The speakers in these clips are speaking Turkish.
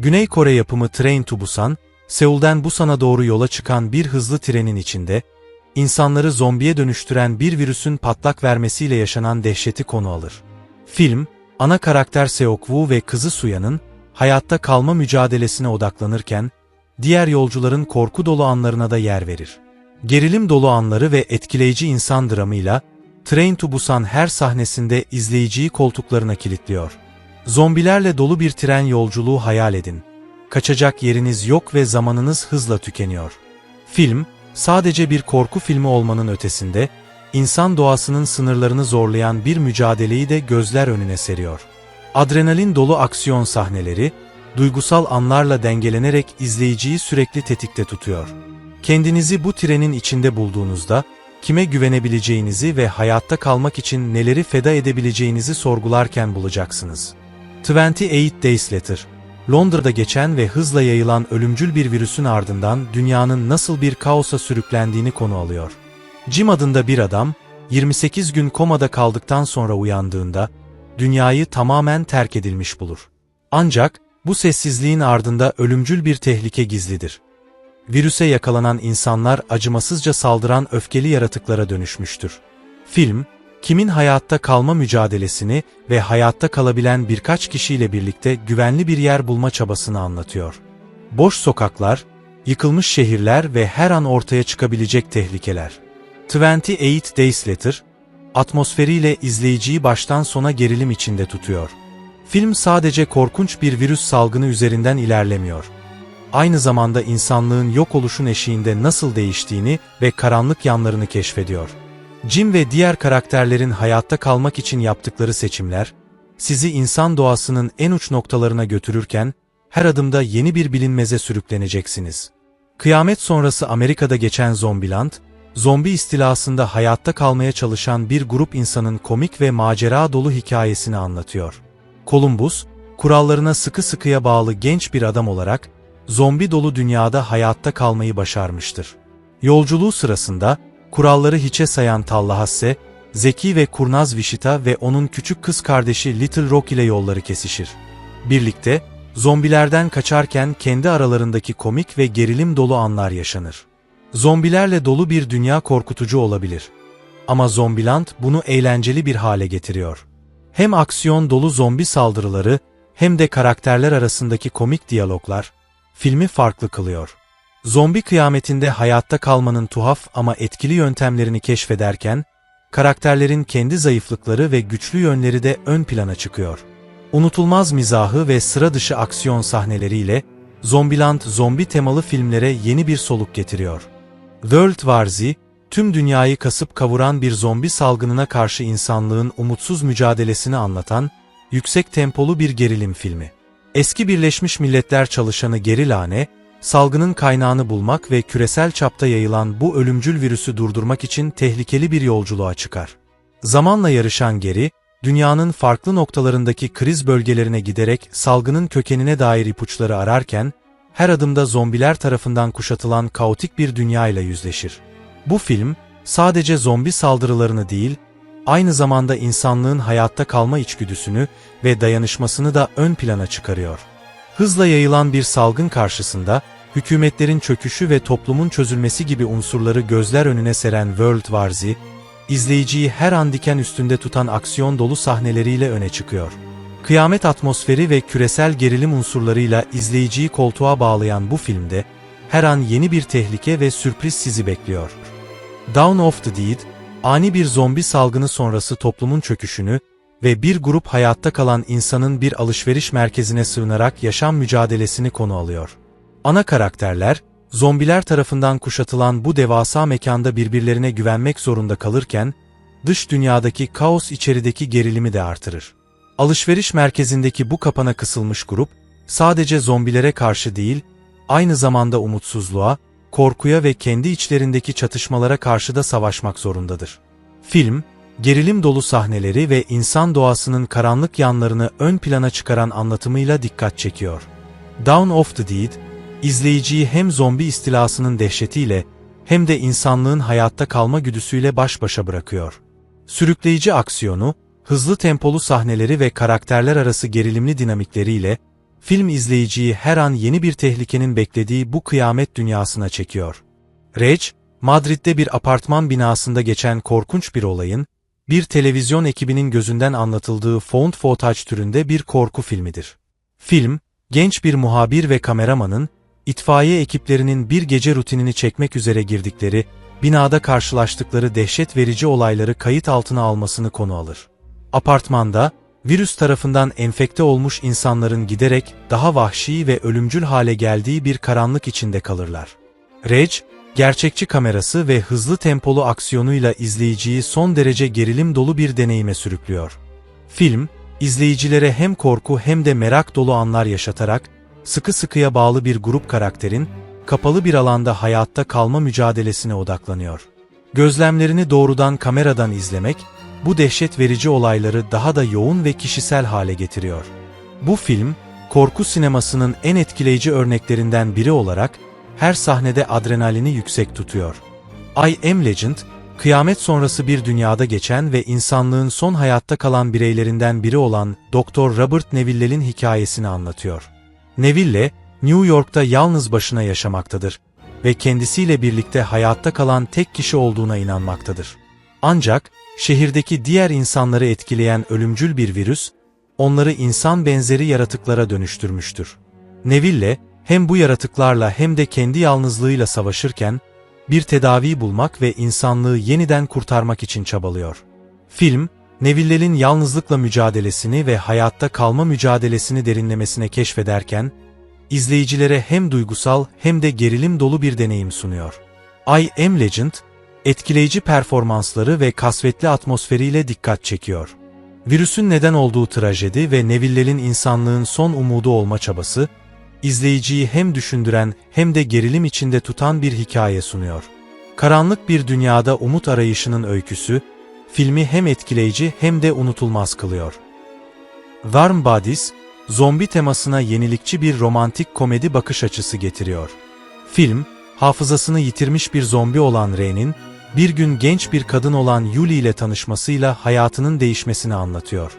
Güney Kore yapımı Train to Busan, Seul'den Busan'a doğru yola çıkan bir hızlı trenin içinde, insanları zombiye dönüştüren bir virüsün patlak vermesiyle yaşanan dehşeti konu alır. Film, ana karakter Seok-woo ve kızı Suya'nın hayatta kalma mücadelesine odaklanırken, diğer yolcuların korku dolu anlarına da yer verir. Gerilim dolu anları ve etkileyici insan dramıyla, Train to Busan her sahnesinde izleyiciyi koltuklarına kilitliyor. Zombilerle dolu bir tren yolculuğu hayal edin. Kaçacak yeriniz yok ve zamanınız hızla tükeniyor. Film, sadece bir korku filmi olmanın ötesinde, insan doğasının sınırlarını zorlayan bir mücadeleyi de gözler önüne seriyor. Adrenalin dolu aksiyon sahneleri, duygusal anlarla dengelenerek izleyiciyi sürekli tetikte tutuyor. Kendinizi bu trenin içinde bulduğunuzda, kime güvenebileceğinizi ve hayatta kalmak için neleri feda edebileceğinizi sorgularken bulacaksınız. 28 Days Later Londra'da geçen ve hızla yayılan ölümcül bir virüsün ardından dünyanın nasıl bir kaosa sürüklendiğini konu alıyor. Jim adında bir adam, 28 gün komada kaldıktan sonra uyandığında, dünyayı tamamen terk edilmiş bulur. Ancak, bu sessizliğin ardında ölümcül bir tehlike gizlidir. Virüse yakalanan insanlar acımasızca saldıran öfkeli yaratıklara dönüşmüştür. Film, kimin hayatta kalma mücadelesini ve hayatta kalabilen birkaç kişiyle birlikte güvenli bir yer bulma çabasını anlatıyor. Boş sokaklar, yıkılmış şehirler ve her an ortaya çıkabilecek tehlikeler. 28 Days Later, atmosferiyle izleyiciyi baştan sona gerilim içinde tutuyor. Film sadece korkunç bir virüs salgını üzerinden ilerlemiyor. Aynı zamanda insanlığın yok oluşun eşiğinde nasıl değiştiğini ve karanlık yanlarını keşfediyor. Jim ve diğer karakterlerin hayatta kalmak için yaptıkları seçimler, sizi insan doğasının en uç noktalarına götürürken, her adımda yeni bir bilinmeze sürükleneceksiniz. Kıyamet sonrası Amerika'da geçen Zombiland, zombi istilasında hayatta kalmaya çalışan bir grup insanın komik ve macera dolu hikayesini anlatıyor. Columbus, kurallarına sıkı sıkıya bağlı genç bir adam olarak, zombi dolu dünyada hayatta kalmayı başarmıştır. Yolculuğu sırasında, kuralları hiçe sayan Tallahasse, zeki ve kurnaz Vishita ve onun küçük kız kardeşi Little Rock ile yolları kesişir. Birlikte, zombilerden kaçarken kendi aralarındaki komik ve gerilim dolu anlar yaşanır. Zombilerle dolu bir dünya korkutucu olabilir. Ama Zombiland bunu eğlenceli bir hale getiriyor. Hem aksiyon dolu zombi saldırıları hem de karakterler arasındaki komik diyaloglar filmi farklı kılıyor. Zombi kıyametinde hayatta kalmanın tuhaf ama etkili yöntemlerini keşfederken, karakterlerin kendi zayıflıkları ve güçlü yönleri de ön plana çıkıyor. Unutulmaz mizahı ve sıra dışı aksiyon sahneleriyle Zombiland zombi temalı filmlere yeni bir soluk getiriyor. World War Z, tüm dünyayı kasıp kavuran bir zombi salgınına karşı insanlığın umutsuz mücadelesini anlatan, yüksek tempolu bir gerilim filmi. Eski Birleşmiş Milletler çalışanı Geri Lane, salgının kaynağını bulmak ve küresel çapta yayılan bu ölümcül virüsü durdurmak için tehlikeli bir yolculuğa çıkar. Zamanla yarışan Geri, dünyanın farklı noktalarındaki kriz bölgelerine giderek salgının kökenine dair ipuçları ararken, her adımda zombiler tarafından kuşatılan kaotik bir dünyayla yüzleşir. Bu film, sadece zombi saldırılarını değil, aynı zamanda insanlığın hayatta kalma içgüdüsünü ve dayanışmasını da ön plana çıkarıyor. Hızla yayılan bir salgın karşısında, hükümetlerin çöküşü ve toplumun çözülmesi gibi unsurları gözler önüne seren World War Z, izleyiciyi her an diken üstünde tutan aksiyon dolu sahneleriyle öne çıkıyor. Kıyamet atmosferi ve küresel gerilim unsurlarıyla izleyiciyi koltuğa bağlayan bu filmde, her an yeni bir tehlike ve sürpriz sizi bekliyor. Dawn of the Dead, ani bir zombi salgını sonrası toplumun çöküşünü ve bir grup hayatta kalan insanın bir alışveriş merkezine sığınarak yaşam mücadelesini konu alıyor. Ana karakterler, zombiler tarafından kuşatılan bu devasa mekanda birbirlerine güvenmek zorunda kalırken, dış dünyadaki kaos içerideki gerilimi de artırır. Alışveriş merkezindeki bu kapana kısılmış grup, sadece zombilere karşı değil, aynı zamanda umutsuzluğa, korkuya ve kendi içlerindeki çatışmalara karşı da savaşmak zorundadır. Film, gerilim dolu sahneleri ve insan doğasının karanlık yanlarını ön plana çıkaran anlatımıyla dikkat çekiyor. Dawn of the Dead, izleyiciyi hem zombi istilasının dehşetiyle hem de insanlığın hayatta kalma güdüsüyle baş başa bırakıyor. Sürükleyici aksiyonu, hızlı tempolu sahneleri ve karakterler arası gerilimli dinamikleriyle film izleyiciyi her an yeni bir tehlikenin beklediği bu kıyamet dünyasına çekiyor. Reg, Madrid'de bir apartman binasında geçen korkunç bir olayın, bir televizyon ekibinin gözünden anlatıldığı found footage türünde bir korku filmidir. Film, genç bir muhabir ve kameramanın, itfaiye ekiplerinin bir gece rutinini çekmek üzere girdikleri, binada karşılaştıkları dehşet verici olayları kayıt altına almasını konu alır. Apartmanda, virüs tarafından enfekte olmuş insanların giderek daha vahşi ve ölümcül hale geldiği bir karanlık içinde kalırlar. Reg, gerçekçi kamerası ve hızlı tempolu aksiyonuyla izleyiciyi son derece gerilim dolu bir deneyime sürüklüyor. Film, izleyicilere hem korku hem de merak dolu anlar yaşatarak, sıkı sıkıya bağlı bir grup karakterin, kapalı bir alanda hayatta kalma mücadelesine odaklanıyor. Gözlemlerini doğrudan kameradan izlemek, bu dehşet verici olayları daha da yoğun ve kişisel hale getiriyor. Bu film, korku sinemasının en etkileyici örneklerinden biri olarak, her sahnede adrenalini yüksek tutuyor. I Am Legend, kıyamet sonrası bir dünyada geçen ve insanlığın son hayatta kalan bireylerinden biri olan Dr. Robert Neville'in hikayesini anlatıyor. Neville, New York'ta yalnız başına yaşamaktadır ve kendisiyle birlikte hayatta kalan tek kişi olduğuna inanmaktadır. Ancak, şehirdeki diğer insanları etkileyen ölümcül bir virüs, onları insan benzeri yaratıklara dönüştürmüştür. Neville, hem bu yaratıklarla hem de kendi yalnızlığıyla savaşırken, bir tedavi bulmak ve insanlığı yeniden kurtarmak için çabalıyor. Film, Neville'in yalnızlıkla mücadelesini ve hayatta kalma mücadelesini derinlemesine keşfederken, izleyicilere hem duygusal hem de gerilim dolu bir deneyim sunuyor. I Am Legend, etkileyici performansları ve kasvetli atmosferiyle dikkat çekiyor. Virüsün neden olduğu trajedi ve Neville'in insanlığın son umudu olma çabası, izleyiciyi hem düşündüren hem de gerilim içinde tutan bir hikaye sunuyor. Karanlık bir dünyada umut arayışının öyküsü, filmi hem etkileyici hem de unutulmaz kılıyor. Warm Bodies, zombi temasına yenilikçi bir romantik komedi bakış açısı getiriyor. Film, hafızasını yitirmiş bir zombi olan Ray'nin, bir gün genç bir kadın olan Yuli ile tanışmasıyla hayatının değişmesini anlatıyor.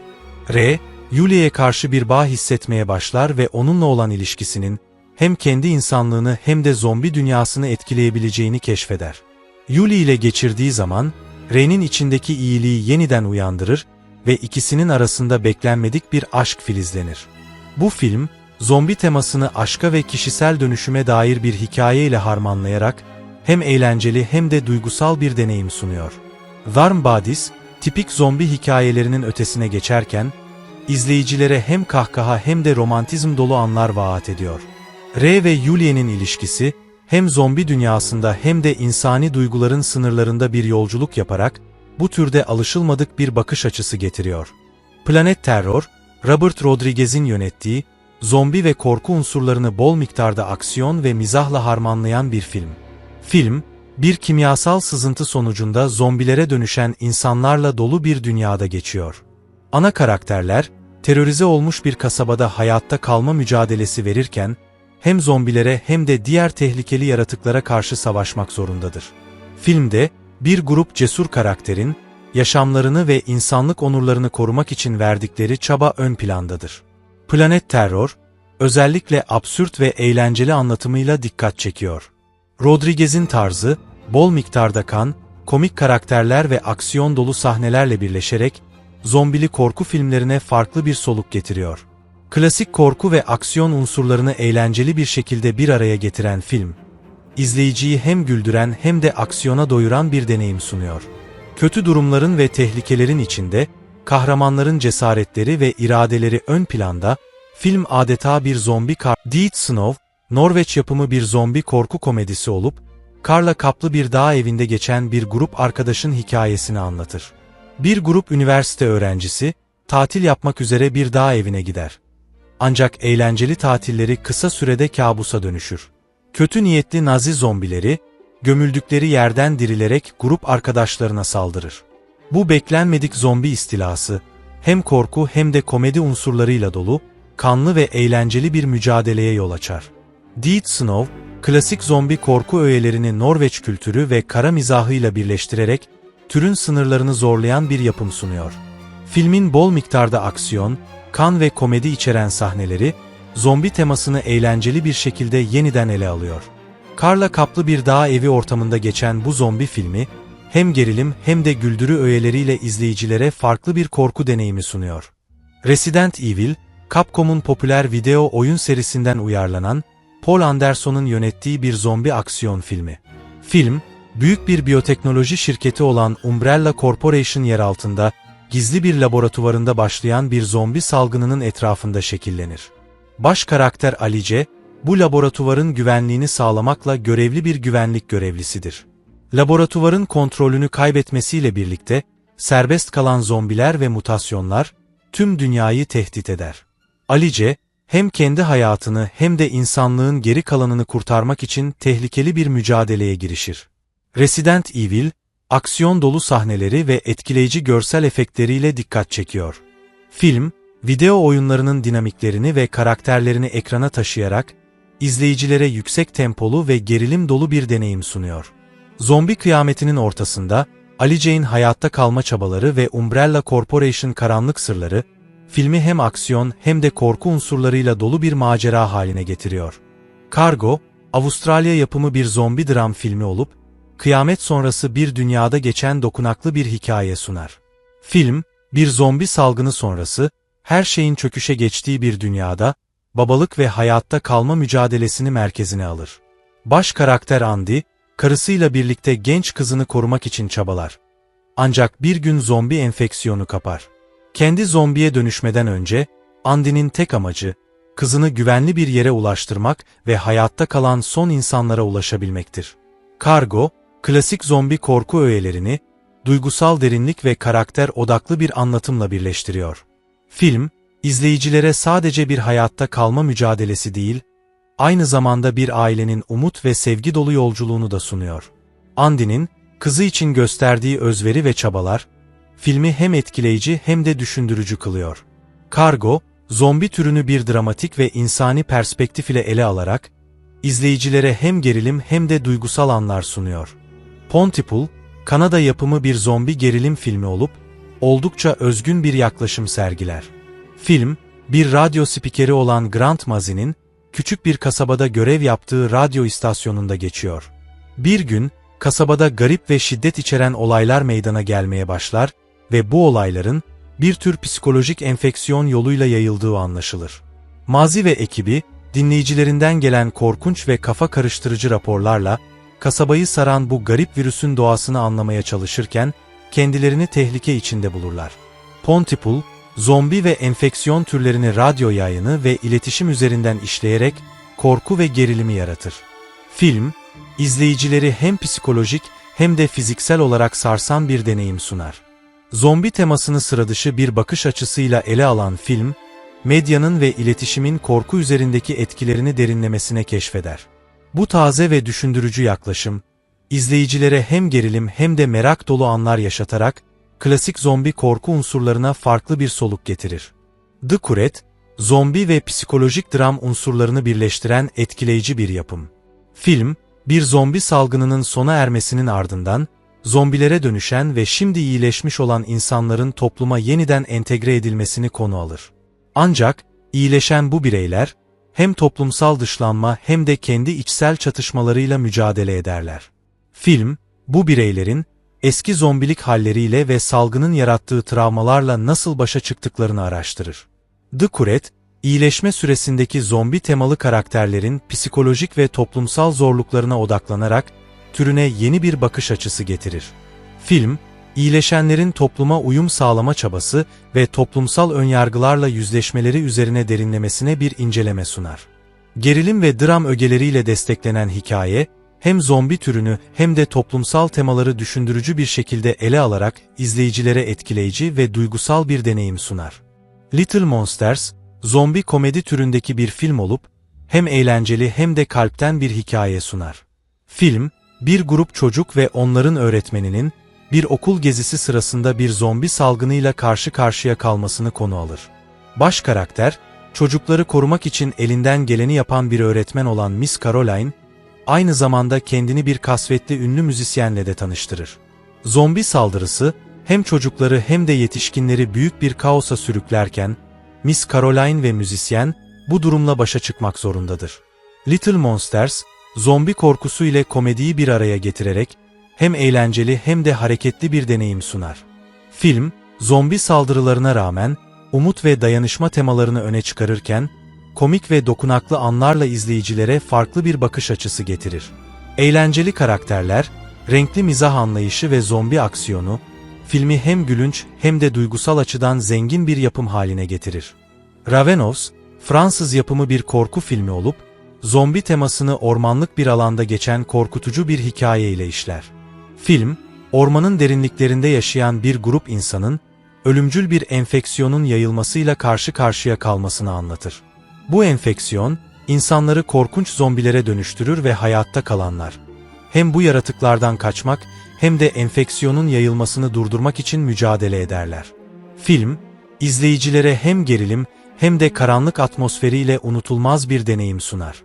Ray, Yuli'ye karşı bir bağ hissetmeye başlar ve onunla olan ilişkisinin hem kendi insanlığını hem de zombi dünyasını etkileyebileceğini keşfeder. Yuli ile geçirdiği zaman, Ray'nin içindeki iyiliği yeniden uyandırır ve ikisinin arasında beklenmedik bir aşk filizlenir. Bu film, zombi temasını aşka ve kişisel dönüşüme dair bir hikaye ile harmanlayarak, hem eğlenceli hem de duygusal bir deneyim sunuyor. Warm Bodies, tipik zombi hikayelerinin ötesine geçerken, izleyicilere hem kahkaha hem de romantizm dolu anlar vaat ediyor. R ve Julia'nın ilişkisi, hem zombi dünyasında hem de insani duyguların sınırlarında bir yolculuk yaparak, bu türde alışılmadık bir bakış açısı getiriyor. Planet Terror, Robert Rodriguez'in yönettiği, zombi ve korku unsurlarını bol miktarda aksiyon ve mizahla harmanlayan bir film. Film, bir kimyasal sızıntı sonucunda zombilere dönüşen insanlarla dolu bir dünyada geçiyor. Ana karakterler, terörize olmuş bir kasabada hayatta kalma mücadelesi verirken, hem zombilere hem de diğer tehlikeli yaratıklara karşı savaşmak zorundadır. Filmde, bir grup cesur karakterin, yaşamlarını ve insanlık onurlarını korumak için verdikleri çaba ön plandadır. Planet Terror, özellikle absürt ve eğlenceli anlatımıyla dikkat çekiyor. Rodriguez'in tarzı, bol miktarda kan, komik karakterler ve aksiyon dolu sahnelerle birleşerek, zombili korku filmlerine farklı bir soluk getiriyor. Klasik korku ve aksiyon unsurlarını eğlenceli bir şekilde bir araya getiren film, izleyiciyi hem güldüren hem de aksiyona doyuran bir deneyim sunuyor. Kötü durumların ve tehlikelerin içinde, kahramanların cesaretleri ve iradeleri ön planda, film adeta bir zombi kar... Dead Snow, Norveç yapımı bir zombi korku komedisi olup, karla kaplı bir dağ evinde geçen bir grup arkadaşın hikayesini anlatır. Bir grup üniversite öğrencisi, tatil yapmak üzere bir dağ evine gider. Ancak eğlenceli tatilleri kısa sürede kabusa dönüşür. Kötü niyetli nazi zombileri, gömüldükleri yerden dirilerek grup arkadaşlarına saldırır. Bu beklenmedik zombi istilası, hem korku hem de komedi unsurlarıyla dolu, kanlı ve eğlenceli bir mücadeleye yol açar. Dead Snow, klasik zombi korku öğelerini Norveç kültürü ve kara mizahıyla birleştirerek, türün sınırlarını zorlayan bir yapım sunuyor. Filmin bol miktarda aksiyon, kan ve komedi içeren sahneleri, zombi temasını eğlenceli bir şekilde yeniden ele alıyor. Karla kaplı bir dağ evi ortamında geçen bu zombi filmi, hem gerilim hem de güldürü öğeleriyle izleyicilere farklı bir korku deneyimi sunuyor. Resident Evil, Capcom'un popüler video oyun serisinden uyarlanan, Paul Anderson'un yönettiği bir zombi aksiyon filmi. Film, büyük bir biyoteknoloji şirketi olan Umbrella Corporation yer altında, gizli bir laboratuvarında başlayan bir zombi salgınının etrafında şekillenir. Baş karakter Alice, bu laboratuvarın güvenliğini sağlamakla görevli bir güvenlik görevlisidir. Laboratuvarın kontrolünü kaybetmesiyle birlikte, serbest kalan zombiler ve mutasyonlar, tüm dünyayı tehdit eder. Alice, hem kendi hayatını hem de insanlığın geri kalanını kurtarmak için tehlikeli bir mücadeleye girişir. Resident Evil, aksiyon dolu sahneleri ve etkileyici görsel efektleriyle dikkat çekiyor. Film, video oyunlarının dinamiklerini ve karakterlerini ekrana taşıyarak, izleyicilere yüksek tempolu ve gerilim dolu bir deneyim sunuyor. Zombi kıyametinin ortasında, Ali Jane hayatta kalma çabaları ve Umbrella Corporation karanlık sırları, filmi hem aksiyon hem de korku unsurlarıyla dolu bir macera haline getiriyor. Cargo, Avustralya yapımı bir zombi dram filmi olup, kıyamet sonrası bir dünyada geçen dokunaklı bir hikaye sunar. Film, bir zombi salgını sonrası, her şeyin çöküşe geçtiği bir dünyada, babalık ve hayatta kalma mücadelesini merkezine alır. Baş karakter Andy, karısıyla birlikte genç kızını korumak için çabalar. Ancak bir gün zombi enfeksiyonu kapar. Kendi zombiye dönüşmeden önce, Andy'nin tek amacı, kızını güvenli bir yere ulaştırmak ve hayatta kalan son insanlara ulaşabilmektir. Kargo, klasik zombi korku öğelerini, duygusal derinlik ve karakter odaklı bir anlatımla birleştiriyor. Film, izleyicilere sadece bir hayatta kalma mücadelesi değil, aynı zamanda bir ailenin umut ve sevgi dolu yolculuğunu da sunuyor. Andy'nin, kızı için gösterdiği özveri ve çabalar, filmi hem etkileyici hem de düşündürücü kılıyor. Kargo, zombi türünü bir dramatik ve insani perspektif ile ele alarak, izleyicilere hem gerilim hem de duygusal anlar sunuyor. Pontypool, Kanada yapımı bir zombi gerilim filmi olup, oldukça özgün bir yaklaşım sergiler. Film, bir radyo spikeri olan Grant Mazin'in, küçük bir kasabada görev yaptığı radyo istasyonunda geçiyor. Bir gün, kasabada garip ve şiddet içeren olaylar meydana gelmeye başlar ve bu olayların bir tür psikolojik enfeksiyon yoluyla yayıldığı anlaşılır. Mazi ve ekibi, dinleyicilerinden gelen korkunç ve kafa karıştırıcı raporlarla, kasabayı saran bu garip virüsün doğasını anlamaya çalışırken, kendilerini tehlike içinde bulurlar. Pontypool, zombi ve enfeksiyon türlerini radyo yayını ve iletişim üzerinden işleyerek korku ve gerilimi yaratır. Film, izleyicileri hem psikolojik hem de fiziksel olarak sarsan bir deneyim sunar. Zombi temasını sıradışı bir bakış açısıyla ele alan film, medyanın ve iletişimin korku üzerindeki etkilerini derinlemesine keşfeder. Bu taze ve düşündürücü yaklaşım, izleyicilere hem gerilim hem de merak dolu anlar yaşatarak, klasik zombi korku unsurlarına farklı bir soluk getirir. The Kuret, zombi ve psikolojik dram unsurlarını birleştiren etkileyici bir yapım. Film, bir zombi salgınının sona ermesinin ardından, zombilere dönüşen ve şimdi iyileşmiş olan insanların topluma yeniden entegre edilmesini konu alır. Ancak, iyileşen bu bireyler, hem toplumsal dışlanma hem de kendi içsel çatışmalarıyla mücadele ederler. Film, bu bireylerin, eski zombilik halleriyle ve salgının yarattığı travmalarla nasıl başa çıktıklarını araştırır. The Kuret, iyileşme süresindeki zombi temalı karakterlerin psikolojik ve toplumsal zorluklarına odaklanarak, türüne yeni bir bakış açısı getirir. Film, iyileşenlerin topluma uyum sağlama çabası ve toplumsal önyargılarla yüzleşmeleri üzerine derinlemesine bir inceleme sunar. Gerilim ve dram ögeleriyle desteklenen hikaye, hem zombi türünü hem de toplumsal temaları düşündürücü bir şekilde ele alarak izleyicilere etkileyici ve duygusal bir deneyim sunar. Little Monsters, zombi komedi türündeki bir film olup, hem eğlenceli hem de kalpten bir hikaye sunar. Film, bir grup çocuk ve onların öğretmeninin, bir okul gezisi sırasında bir zombi salgınıyla karşı karşıya kalmasını konu alır. Baş karakter, çocukları korumak için elinden geleni yapan bir öğretmen olan Miss Caroline, aynı zamanda kendini bir kasvetli ünlü müzisyenle de tanıştırır. Zombi saldırısı, hem çocukları hem de yetişkinleri büyük bir kaosa sürüklerken, Miss Caroline ve müzisyen, bu durumla başa çıkmak zorundadır. Little Monsters, zombi korkusu ile komediyi bir araya getirerek hem eğlenceli hem de hareketli bir deneyim sunar. Film, zombi saldırılarına rağmen umut ve dayanışma temalarını öne çıkarırken, komik ve dokunaklı anlarla izleyicilere farklı bir bakış açısı getirir. Eğlenceli karakterler, renkli mizah anlayışı ve zombi aksiyonu, filmi hem gülünç hem de duygusal açıdan zengin bir yapım haline getirir. Ravenos, Fransız yapımı bir korku filmi olup, zombi temasını ormanlık bir alanda geçen korkutucu bir hikaye ile işler. Film, ormanın derinliklerinde yaşayan bir grup insanın, ölümcül bir enfeksiyonun yayılmasıyla karşı karşıya kalmasını anlatır. Bu enfeksiyon, insanları korkunç zombilere dönüştürür ve hayatta kalanlar. Hem bu yaratıklardan kaçmak hem de enfeksiyonun yayılmasını durdurmak için mücadele ederler. Film, izleyicilere hem gerilim hem de karanlık atmosferiyle unutulmaz bir deneyim sunar.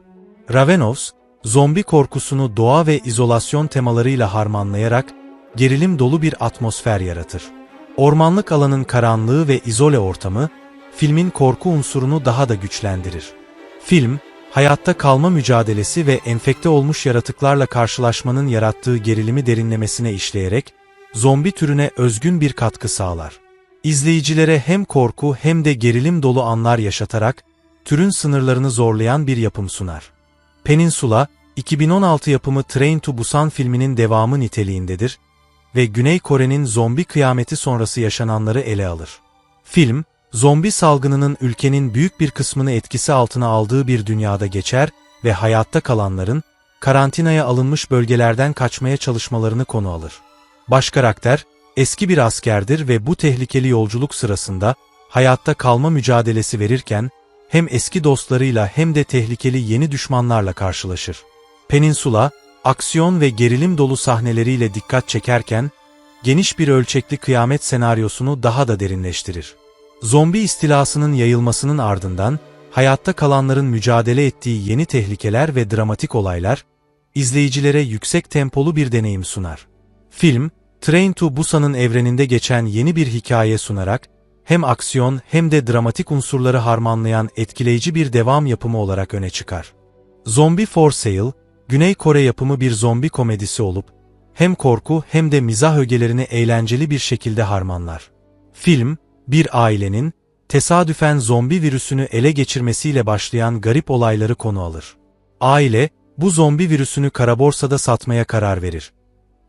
Ravenos, zombi korkusunu doğa ve izolasyon temalarıyla harmanlayarak gerilim dolu bir atmosfer yaratır. Ormanlık alanın karanlığı ve izole ortamı, filmin korku unsurunu daha da güçlendirir. Film, hayatta kalma mücadelesi ve enfekte olmuş yaratıklarla karşılaşmanın yarattığı gerilimi derinlemesine işleyerek, zombi türüne özgün bir katkı sağlar. İzleyicilere hem korku hem de gerilim dolu anlar yaşatarak, türün sınırlarını zorlayan bir yapım sunar. Peninsula, 2016 yapımı Train to Busan filminin devamı niteliğindedir ve Güney Kore'nin zombi kıyameti sonrası yaşananları ele alır. Film, zombi salgınının ülkenin büyük bir kısmını etkisi altına aldığı bir dünyada geçer ve hayatta kalanların, karantinaya alınmış bölgelerden kaçmaya çalışmalarını konu alır. Baş karakter, eski bir askerdir ve bu tehlikeli yolculuk sırasında hayatta kalma mücadelesi verirken, hem eski dostlarıyla hem de tehlikeli yeni düşmanlarla karşılaşır. Peninsula, aksiyon ve gerilim dolu sahneleriyle dikkat çekerken, geniş bir ölçekli kıyamet senaryosunu daha da derinleştirir. Zombi istilasının yayılmasının ardından, hayatta kalanların mücadele ettiği yeni tehlikeler ve dramatik olaylar, izleyicilere yüksek tempolu bir deneyim sunar. Film, Train to Busan'ın evreninde geçen yeni bir hikaye sunarak, hem aksiyon hem de dramatik unsurları harmanlayan etkileyici bir devam yapımı olarak öne çıkar. Zombie for Sale, Güney Kore yapımı bir zombi komedisi olup, hem korku hem de mizah ögelerini eğlenceli bir şekilde harmanlar. Film, bir ailenin, tesadüfen zombi virüsünü ele geçirmesiyle başlayan garip olayları konu alır. Aile, bu zombi virüsünü kara borsada satmaya karar verir.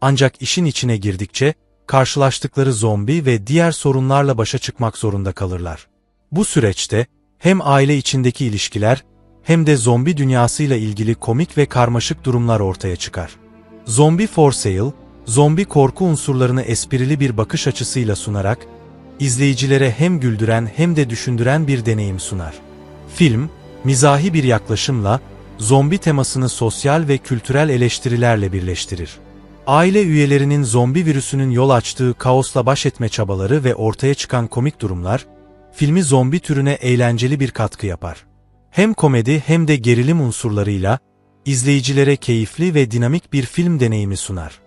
Ancak işin içine girdikçe, karşılaştıkları zombi ve diğer sorunlarla başa çıkmak zorunda kalırlar. Bu süreçte, hem aile içindeki ilişkiler, hem de zombi dünyasıyla ilgili komik ve karmaşık durumlar ortaya çıkar. Zombie for Sale, zombi korku unsurlarını esprili bir bakış açısıyla sunarak, izleyicilere hem güldüren hem de düşündüren bir deneyim sunar. Film, mizahi bir yaklaşımla, zombi temasını sosyal ve kültürel eleştirilerle birleştirir. Aile üyelerinin zombi virüsünün yol açtığı kaosla baş etme çabaları ve ortaya çıkan komik durumlar, filmi zombi türüne eğlenceli bir katkı yapar. Hem komedi hem de gerilim unsurlarıyla, izleyicilere keyifli ve dinamik bir film deneyimi sunar.